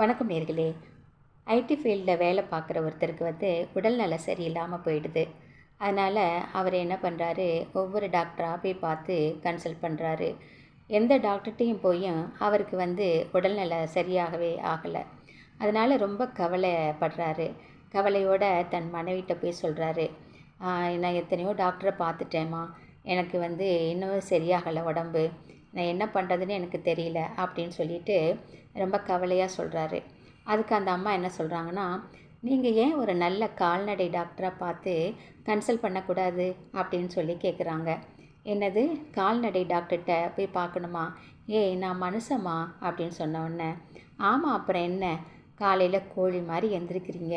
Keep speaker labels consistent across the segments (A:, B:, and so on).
A: வணக்கம் நேர்களே. ஐடி ஃபீல்டில் வேலை பார்க்குற ஒருத்தருக்கு வந்து உடல்நலம் சரியில்லாமல் போயிடுது. அதனால் அவர் என்ன பண்ணுறாரு? ஒவ்வொரு டாக்டராக போய் பார்த்து கன்சல்ட் பண்ணுறாரு. எந்த டாக்டர்கிட்டையும் போயும் அவருக்கு வந்து உடல்நல சரியாகவே ஆகலை. அதனால் ரொம்ப கவலைப்படுறாரு. கவலையோட தன் மனைவிட்ட போய் சொல்கிறாரு நான் எத்தனையோ டாக்டரை பார்த்துட்டேம்மா. எனக்கு வந்து இன்னும் சரியாகலை உடம்பு. நான் என்ன பண்ணுறதுன்னு எனக்கு தெரியல அப்படின்னு சொல்லிட்டு ரொம்ப கவலையாக சொல்கிறாரு அதுக்கு அந்த அம்மா என்ன சொல்கிறாங்கன்னா நீங்கள் ஏன் ஒரு நல்ல கால்நடை டாக்டராக பார்த்து கன்சல்ட் பண்ணக்கூடாது? அப்படின்னு சொல்லி கேட்குறாங்க என்னது? கால்நடை டாக்டர்கிட்ட போய் பார்க்கணுமா? ஏய் நான் மனுஷம்மா அப்படின்னு சொன்ன உடனே. ஆமாம் அப்புறம் என்ன? காலையில் கோழி மாதிரி எந்திரிக்கிறீங்க.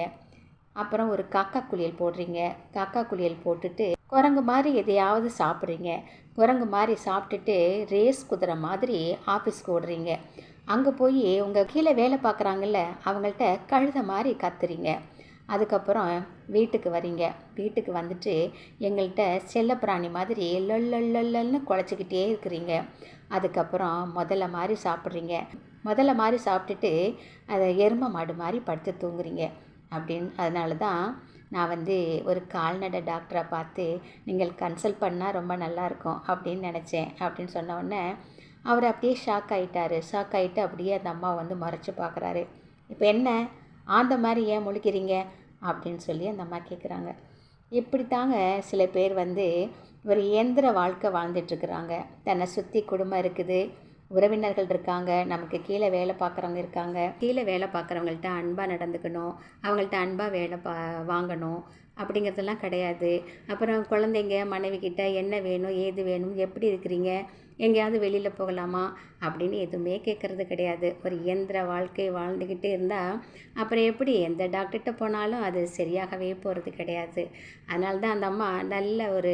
A: அப்புறம் ஒரு காக்கா குளியல் போடுறீங்க. காக்கா குளியல் போட்டுட்டு குரங்கு மாதிரி எதையாவது சாப்பிட்றீங்க. குரங்கு மாதிரி சாப்பிட்டுட்டு ரேஸ் குதிரை மாதிரி ஆஃபீஸ்க்கு ஓடுறீங்க. அங்கே போய் உங்கள் கீழே வேலை பார்க்குறாங்கல்ல அவங்கள்ட்ட கழுத மாதிரி கத்துறீங்க. அதுக்கப்புறம் வீட்டுக்கு வரீங்க. வீட்டுக்கு வந்துட்டு எங்கள்கிட்ட செல்லப்பிராணி மாதிரி லொல்லொல்லொல்லன்னு குழச்சிக்கிட்டே இருக்கிறீங்க. அதுக்கப்புறம் முதல்ல மாதிரி சாப்பிட்றீங்க. முதல்ல மாதிரி சாப்பிட்டுட்டு அதை எரும மாடு மாதிரி படுத்து தூங்குறீங்க. அப்படின்னு. அதனால தான் நான் வந்து ஒரு கால்நடை டாக்டரை பார்த்து நீங்கள் கன்சல்ட் பண்ணால் ரொம்ப நல்லாயிருக்கும் அப்படின்னு நினச்சேன் அப்படின்னு சொன்ன உடனே அவர் அப்படியே ஷாக் ஆகிட்டார் ஷாக் ஆகிட்டு அப்படியே அந்த அம்மா வந்து மறைச்சி பார்க்குறாரு. இப்போ என்ன? ஆந்த மாதிரி ஏன் முழிக்கிறீங்க? அப்படின்னு சொல்லி அந்த அம்மா கேட்குறாங்க இப்படி தாங்க சில பேர் வந்து ஒரு இயந்திர வாழ்க்கை வாழ்ந்துட்டுருக்குறாங்க தன்னை சுற்றி குடும்பம் இருக்குது. உறவினர்கள் இருக்காங்க நமக்கு கீழே வேலை பார்க்குறவங்க இருக்காங்க. கீழே வேலை பார்க்குறவங்கள்ட்ட அன்பாக நடந்துக்கணும் அவங்கள்ட்ட அன்பாக வேலை பா வாங்கணும் அப்படிங்கிறதெல்லாம் கிடையாது. அப்புறம் குழந்தைங்க மனைவி கிட்ட என்ன வேணும் ஏது வேணும் எப்படி இருக்கிறீங்க எங்கேயாவது வெளியில் போகலாமா அப்படின்னு எதுவுமே கேட்குறது கிடையாது. ஒரு இயந்திர வாழ்க்கை வாழ்ந்துக்கிட்டே இருந்தால் அப்புறம் எப்படி எந்த டாக்டர்கிட்ட போனாலும் அது சரியாகவே போகிறது கிடையாது. அதனால தான் அந்த அம்மா நல்ல ஒரு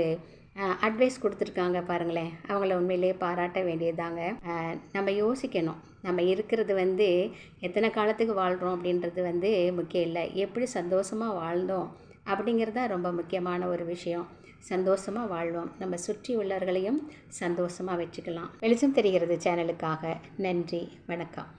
A: அட்வைஸ் கொடுத்துருக்காங்க பாருங்களேன். அவங்கள உண்மையிலேயே பாராட்ட வேண்டியதாங்க நம்ம யோசிக்கணும். நம்ம இருக்கிறது வந்து எத்தனை காலத்துக்கு வாழ்கிறோம் அப்படின்றது வந்து முக்கியம் இல்லை. எப்படி சந்தோஷமாக வாழ்ந்தோம் அப்படிங்கிறது தான் ரொம்ப முக்கியமான ஒரு விஷயம். சந்தோஷமாக வாழ்வோம். நம்ம சுற்றி உள்ளவர்களையும் சந்தோஷமாக வச்சுக்கலாம். வெளிச்சம் தெரிகிறது சேனலுக்காக. நன்றி. வணக்கம்.